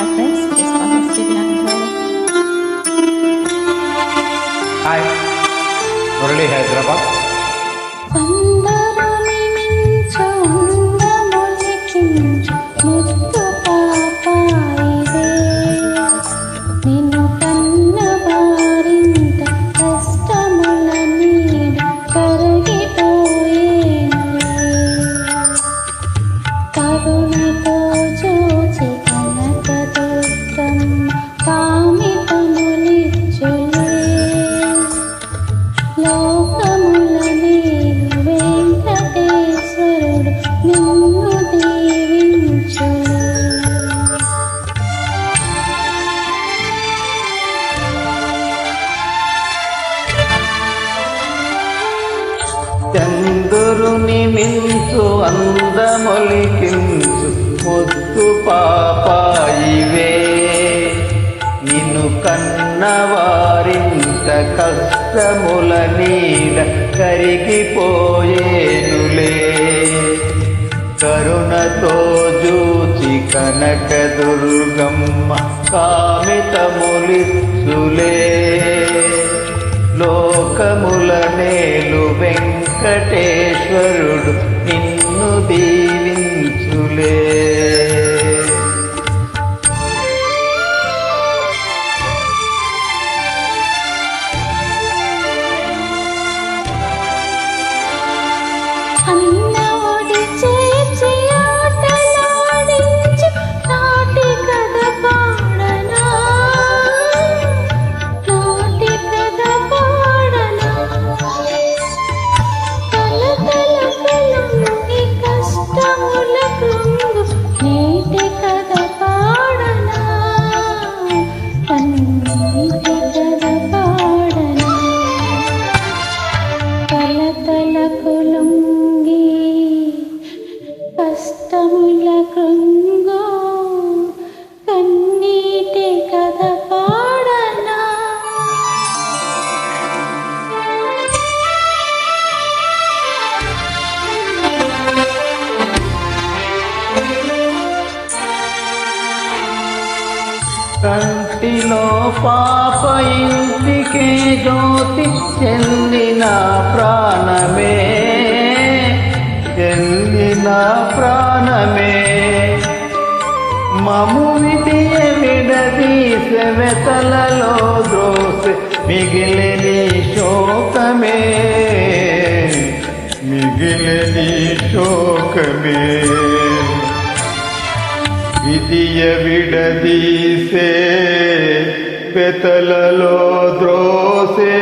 Hi friends, this one is Divyan Hi, Murali Hyderabad. చంద్రుని మించు అందమొలికించు ముద్దు పాపాయివే. నిన్ను కన్నవారింత కష్టముల నీడ కరిగిపోయేనులే కరుణతో జూచి కనక దుర్గమ్మ కామితములి సులే वेंकटेश्वरुडु కలతల కులుంగి కష్టముల కృంగో కన్నీటి కథ పాడనా? కంటిలో పాప ఇంటికి జ్యోతి చెందిన వెతలలో ద్రోసె మిగిలిని శోకమే. మిగిలిని శోకమే. విధియ విడదీసే వెతలలో ద్రోసే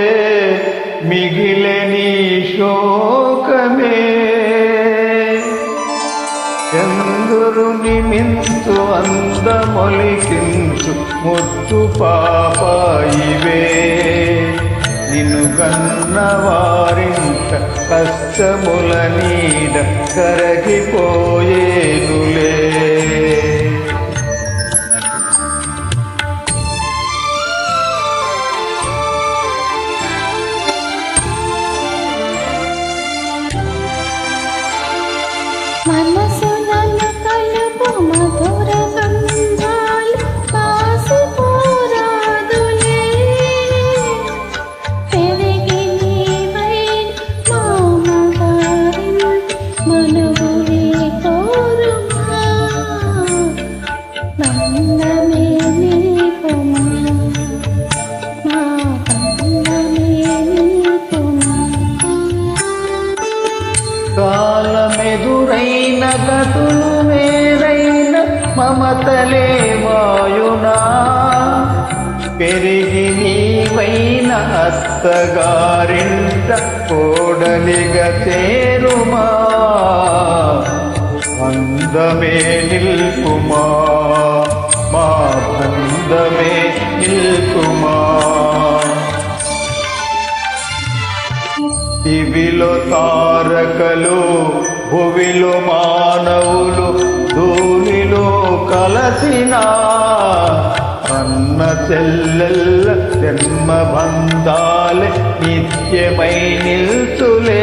మిగిలిని శోకమే. చంద్రుని మించు అందమొలికించు ముత్తు పాపాయివే. నిన్ను గన్నవారింత కష్టముల నీడ కరగిపోయే. మమతలే వాయునా పెరిగి నీవైన అత్తగారింట కోడలిగా చేరుమా. అందమే నిల్పుమా. మా అందమే నిల్పుమా. దివిలో తారకలు భువిలో మానవులు కలసిన అన్న చెల్లెల్ల జన్మ బంధాలే నిత్యమై నిల్చులే.